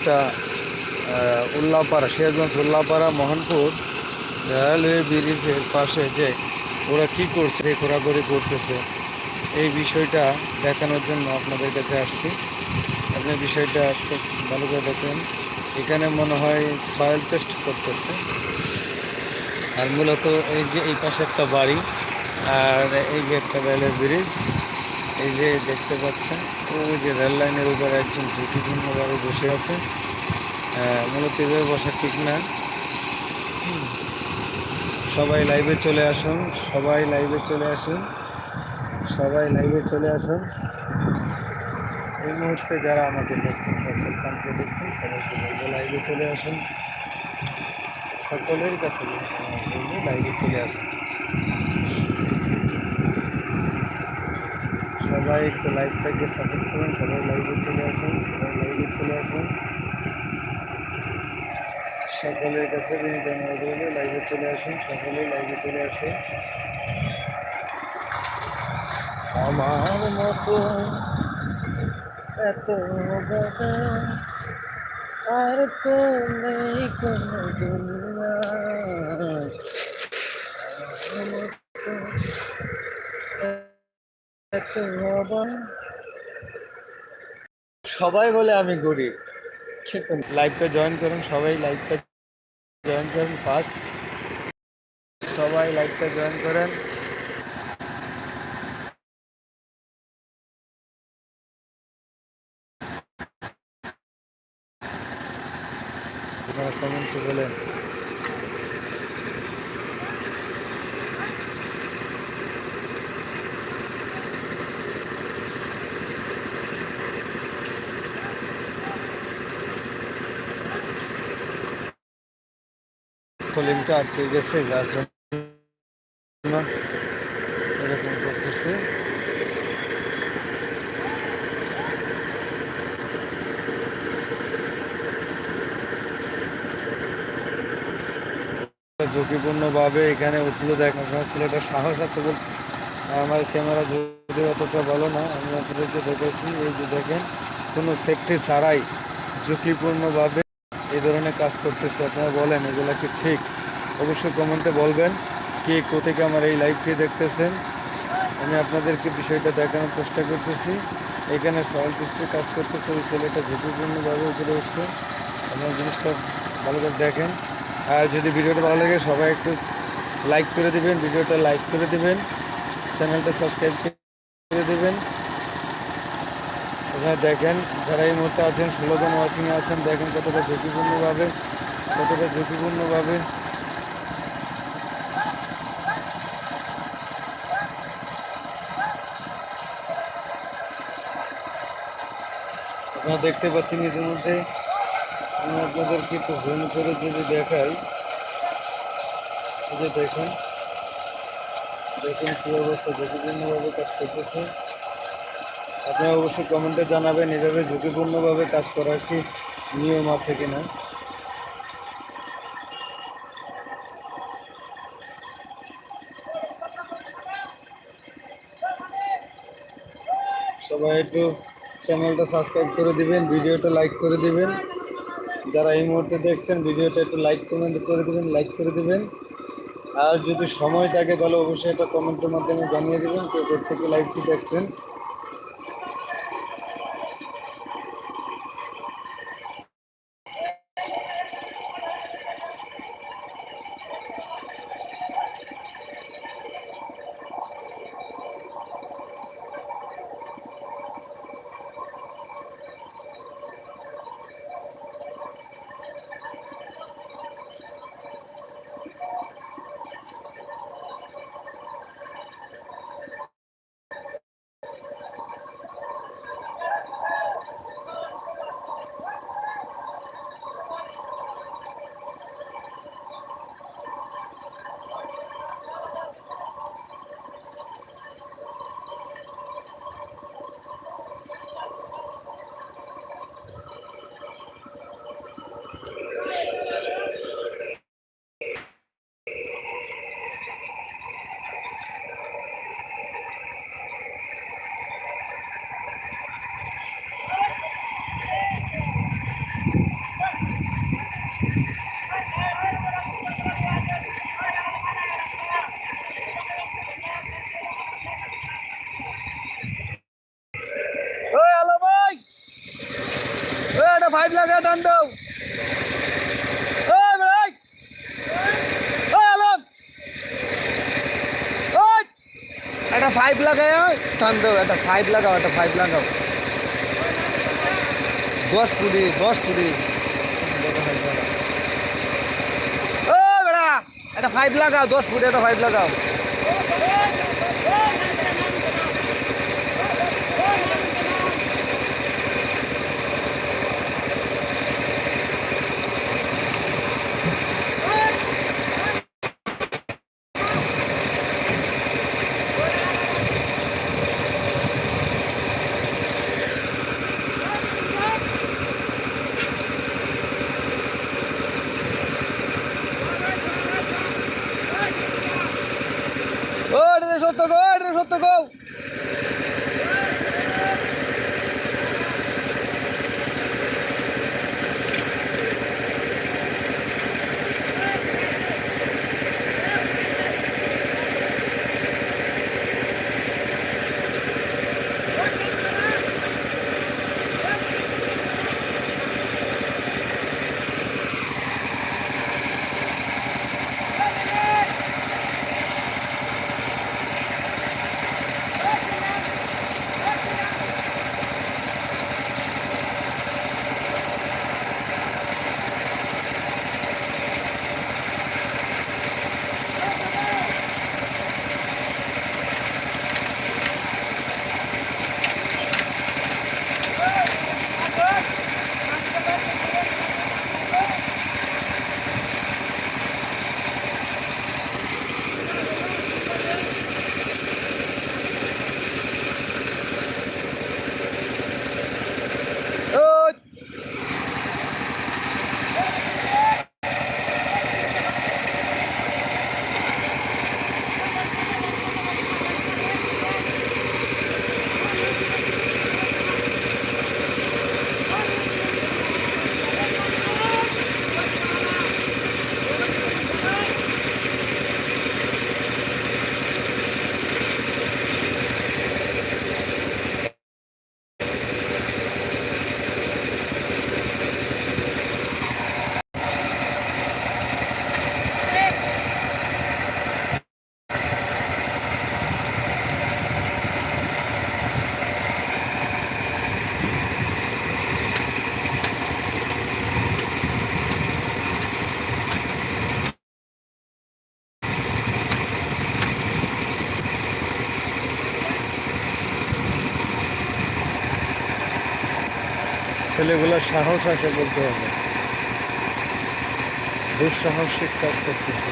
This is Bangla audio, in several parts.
একটা উল্লাপাড়া, সিরাজগঞ্জ উল্লাপাড়া, মোহনপুর, রেলওয়ে ব্রিজের পাশে যে ওরা কি করছে ঘোরাঘুরি করতেছে, এই বিষয়টা দেখানোর জন্য আপনাদের কাছে আসছি। আপনি বিষয়টা একটু ভালো করে দেখুন। এখানে মনে হয় সয়েল টেস্ট করতেছে। আর মূলত এই যে এই পাশে একটা বাড়ি, আর এই যে একটা রেলের ব্রিজ এই যে দেখতে পাচ্ছেন, ওই যে রেল লাইনের উপরে একজন ঝুঁকিপূর্ণভাবে বসে আছে। মূলত এভাবে বসা ঠিক না। সবাই লাইভে চলে আসুন, সবাই লাইভে চলে আসুন, সবাই লাইভে চলে আসুন। এই মুহূর্তে যারা আমাকে দেখছেন সালতানকে দেখছেন, সবাইকে বলব লাইভে চলে আসুন। সকলের কাছে বলব লাইভে চলে আসুন। সবাই একটু লাইভটাকে সাপোর্ট করুন, সবাই লাইভে চলে আসুন, সবাই লাইভে চলে আসুন। সকলের কাছে রইল লাইভে চলে আসুন, সকলে লাইভে চলে আসুন আমার মতো এত বাবা, আর তো নেই কোনো দুনিয়ায় আমার মতো সবাই বলে আমি গরিব। লাইভটা জয়েন করুন, সবাই লাইভটা জয়েন করুন ফার্স্ট সবাই লাইভটা জয়েন করেন। কমেন্টে বলেন। লিঙ্কটা আটকে গেছে, যার জন্য এরকম করতেছে। ঝুঁকিপূর্ণভাবে এখানে উঠল দেখ ছেলেটা সাহস আছে বল আমার ক্যামেরা যদি অতটা ভালো না, আমি আপনাদেরকে দেখেছি। এই যে দেখেন, কোনো সেফটি ছাড়াই ঝুঁকিপূর্ণভাবে এই ধরনের কাজ করতেছে, আপনারা বলেন, এগুলো কি ঠিক? অবশ্যই কমেন্টে বলবেন কে কোথেকে আমার এই লাইভটি দেখতেছেন। আমি আপনাদেরকে বিষয়টা দেখানোর চেষ্টা করতেছি। এখানে সয়েল টেস্টের কাজ করতেছে, ওই ছেলেটা ঝুঁকিপূর্ণভাবে উপরে উঠছে। আপনার জিনিসটা ভালো করে দেখেন। আর যদি ভিডিওটা ভালো লাগে, সবাই একটু লাইক করে দিবেন, ভিডিওটা লাইক করে দিবেন, চ্যানেলটা সাবস্ক্রাইব করে দিবেন। এখানে দেখেন, যারা এই মুহূর্তে আছেন, ষোলো জন ওয়াচিংয়ে আছেন, দেখেন কতটা ঝুঁকিপূর্ণভাবে কতটা ঝুঁকিপূর্ণভাবে। আপনারা দেখতে পাচ্ছেন ইতিমধ্যে, আমি আপনাদেরকে একটু জুম করে যদি দেখাই যে দেখুন দেখুন কী অবস্থা, ঝুঁকিপূর্ণভাবে কাজ করতেছে। আপনারা অবশ্যই কমেন্টে জানাবেন, এভাবে ঝুঁকিপূর্ণভাবে কাজ করার কি নিয়ম আছে কিনা। সবাই একটু চ্যানেলটা সাবস্ক্রাইব করে দিবেন, ভিডিওটা লাইক করে দিবেন। যারা এই মুহূর্তে দেখছেন, ভিডিওটা একটু লাইক কমেন্ট করে দিবেন, লাইক করে দিবেন। আর যদি সময় থাকে তাহলে অবশ্যই একটা কমেন্টের মাধ্যমে জানিয়ে দেবেন, কেউ থেকে লাইভটি দেখছেন। একটা ফাইভ লাগায় টান দাও, একটা ফাইভ লাগাও, একটা ফাইভ লাগাও। দশ পুদি দশ পুদি ও বেড়া, একটা ফাইভ লাগাও, দশ ফুটে একটা ফাইভ লাগাও। ছেলেগুলোর সাহস আছে বলতে হবে। দুঃসাহসিক কাজ করতেছে।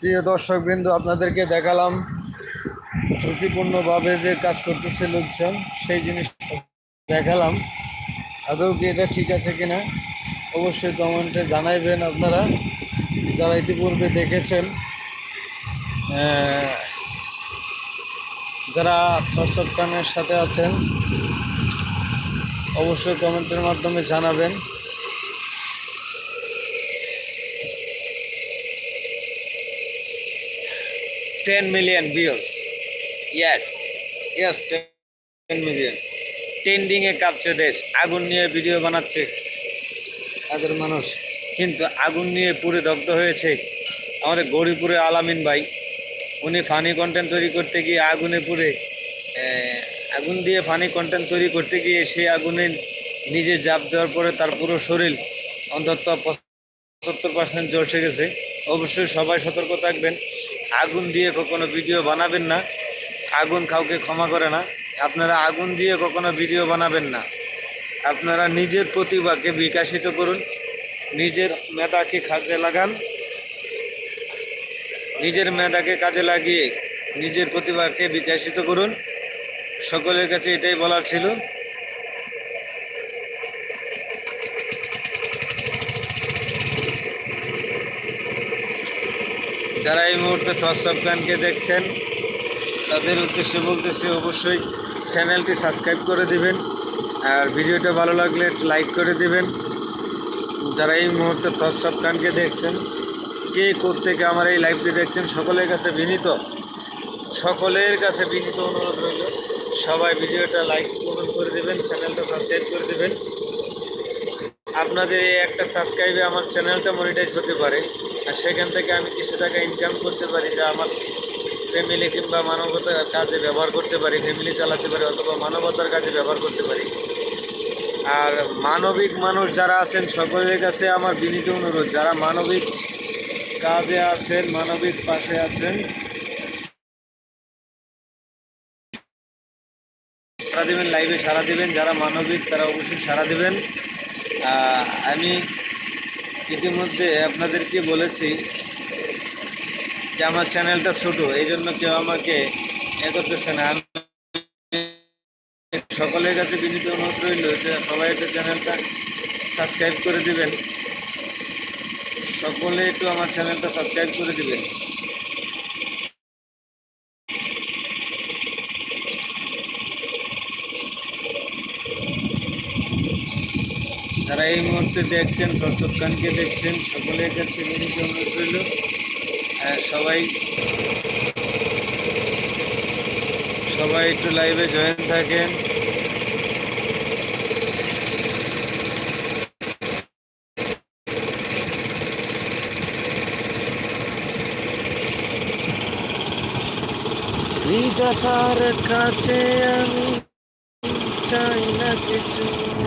প্রিয় দর্শক বিন্দু আপনাদেরকে দেখালাম ঝুঁকিপূর্ণভাবে যে কাজ করতেছে লোকজন, সেই জিনিসটা দেখালাম। আদৌ কি এটা ঠিক আছে কিনা? অবশ্যই কমেন্টে জানাইবেন আপনারা। যারা ইতিপূর্বে দেখেছেন যারা থরসব খানের সাথে আছেন, অবশ্যই কমেন্টের মাধ্যমে জানাবেন। Ten million views yes yes ten million ট্রেন্ডিংয়ে কাঁপছে দেশ। আগুন নিয়ে ভিডিও বানাচ্ছে। তাদের মানুষ। কিন্তু আগুন নিয়ে পুরে দগ্ধ হয়েছে আমাদের গৌরীপুরের আলামিন ভাই। উনি ফানি কন্টেন্ট তৈরি করতে গিয়ে আগুনে আহ, আগুন দিয়ে ফানি কন্টেন্ট তৈরি করতে গিয়ে সেই আগুনে নিজে জাপ দেওয়ার পরে তার পুরো শরীর অন্তত পঁচাত্তর পার্সেন্ট জ্বলসে গেছে। অবশ্যই সবাই সতর্ক থাকবেন। আগুন দিয়ে কখনো ভিডিও বানাবেন না। আগুন কাউকে ক্ষমা করে না। আপনারা আগুন দিয়ে কখনো ভিডিও বানাবেন না। আপনারা নিজের প্রতিভাকে বিকাশিত করুন। নিজের মেধাকে কাজে লাগান। নিজের মেধাকে কাজে লাগিয়ে নিজের প্রতিভাকে বিকশিত করুন। সকলের কাছে এটাই বলার ছিল। যারা এই মুহূর্তে তসব খানকে দেখছেন, তাদের উদ্দেশ্যে বলতেছি অবশ্যই চ্যানেলটি সাবস্ক্রাইব করে দিবেন, আর ভিডিওটা ভালো লাগলে লাইক করে দিবেন। যারা এই মুহূর্তে তসব খানকে দেখছেন, কে থেকে আমার এই লাইভটি দেখছেন, সকলের কাছে বিনীত, সকলের কাছে বিনীত অনুরোধ রইল, সবাই ভিডিওটা লাইক, কমেন্ট করে দেবেন, চ্যানেলটা সাবস্ক্রাইব করে দেবেন। আপনাদের এই একটা সাবস্ক্রাইবে আমার চ্যানেলটা মনিটাইজ হতে পারে। আর সেখান থেকে আমি কিছু টাকা ইনকাম করতে পারি যা আমার ফ্যামিলি কিংবা মানবতার কাজে ব্যবহার করতে পারি ফ্যামিলি চালাতে পারি অথবা মানবতার কাজে ব্যবহার করতে পারি। আর মানবিক মানুষ যারা আছেন, সকলের কাছে আমার বিনীত অনুরোধ, যারা মানবিক কাজে আছেন, মানবিক পাশে আছেন, সারা দিবেন লাইভে সারা দিবেন, যারা মানবিক তারা অবশ্যই সারা দিবেন। আমি ইতিমধ্যে আপনাদেরকে বলেছি যে আমার চ্যানেলটা ছোট, এই জন্য কেউ আমাকে এ করতেছে না। আমি সকলের কাছে বিনীত অনুরোধ রইল যে সবাই একটু চ্যানেলটা সাবস্ক্রাইব করে দিবেন। সকলে একটু আমার চ্যানেলটা সাবস্ক্রাইব করে দিবেন। যারা এই মুহূর্তে দেখছেন, দর্শক খানকে দেখছেন, সকলের কাছে অনুরোধ রইল। সবাই সবাই একটু লাইভে জয়েন থাকেন। কাছে আমি চাই না কিছু।